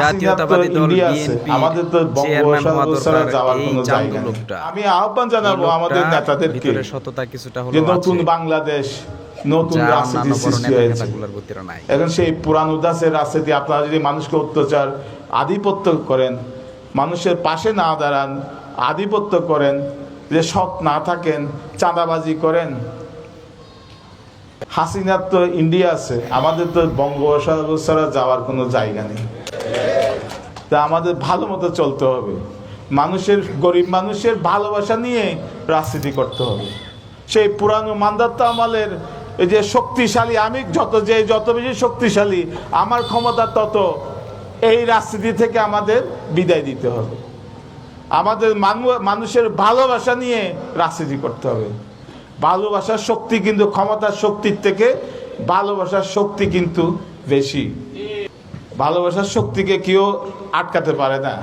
জাতীয়তাবাদী দল বিএনপি আমাদের তো চেয়ারম্যান হওয়া দরকার এই কোনো চান্দু জায়গা নেই। লোকটা। আমি আহ্বান জানাব আমাদের নেতাদেরকে। ভিতরে সততা কিছুটা হলো যে নতুন বাংলাদেশ নতুন রাজনীতি সৃষ্টি হয়েছে। এখন সেই পুরান উদাসের রাজনীতি আপনারা যদি মানুষকে অত্যাচার আধিপত্য করেন মানুষের পাশে না দাঁড়ান আধিপত্য করেন যে সৎ না থাকেন চাঁদাবাজি করেন হাসিনার তো ইন্ডিয়া আছে আমাদের তো বঙ্গোপসাগর ছাড়া যাওয়ার কোনো জায়গা নেই। তা আমাদের ভালো মতো চলতে হবে। মানুষের, গরিব মানুষের ভালোবাসা নিয়ে রাজনীতি করতে হবে। সেই পুরানো মান্দাত্তা আমলের এই যে শক্তিশালী, আমি যত যে, যত বেশি শক্তিশালী, আমার ক্ষমতা তত এই রাজনীতি থেকে আমাদের বিদায় দিতে হবে। আমাদের মানু- মানুষের ভালোবাসা নিয়ে রাজনীতি করতে হবে। ভালোবাসার শক্তি কিন্তু, ক্ষমতার শক্তির থেকে ভালোবাসার শক্তি কিন্তু বেশি। ভালোবাসার শক্তিকে কেউ আটকাতে পারে না।